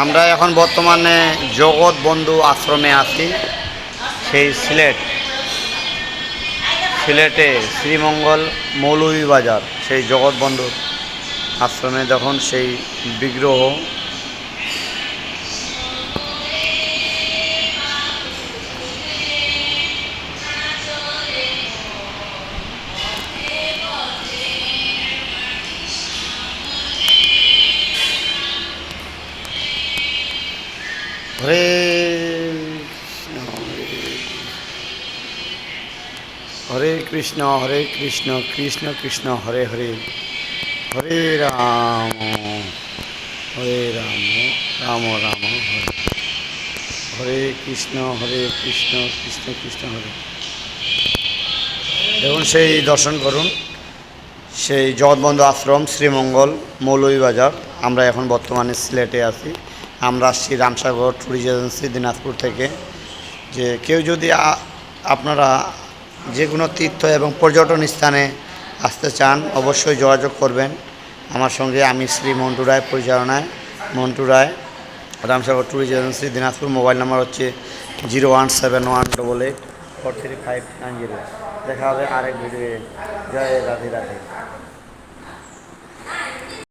আমরা এখন বর্তমানে জগৎ বন্ধু আশ্রমে আছি। সেই সিলেট, সিলেটে শ্রীমঙ্গল মৌলভীবাজার, সেই জগৎ বন্ধু আশ্রমে যখন সেই বিগ্রহ হরে হরে কৃষ্ণ হরে কৃষ্ণ কৃষ্ণ কৃষ্ণ, হরে হরে হরে রাম হরে রাম রাম রাম, হরে। হরে কৃষ্ণ হরে কৃষ্ণ কৃষ্ণ কৃষ্ণ, হরে। দেখুন সেই দর্শন করুন। সেই জগৎবন্ধু আশ্রম, শ্রীমঙ্গল, মৌলভীবাজার। আমরা এখন বর্তমানে সিলেটে আছি। আমরা আসছি রামসাগর ট্যুরিস্ট এজেন্সি দিনাজপুর থেকে। যে কেউ যদি আপনারা যে কোনো তীর্থ এবং পর্যটন স্থানে আসতে চান, অবশ্যই যোগাযোগ করবেন। আমার সঙ্গে আমি শ্রী মন্টু রায় পরিচালনায়। Montu Roy, Ramsagar tourist agency Dinajpur. Mobile number হচ্ছে zero one seven one double eight four three five nine zero. দেখা হবে আরেক ভিডিও জয় রাধে রাধে।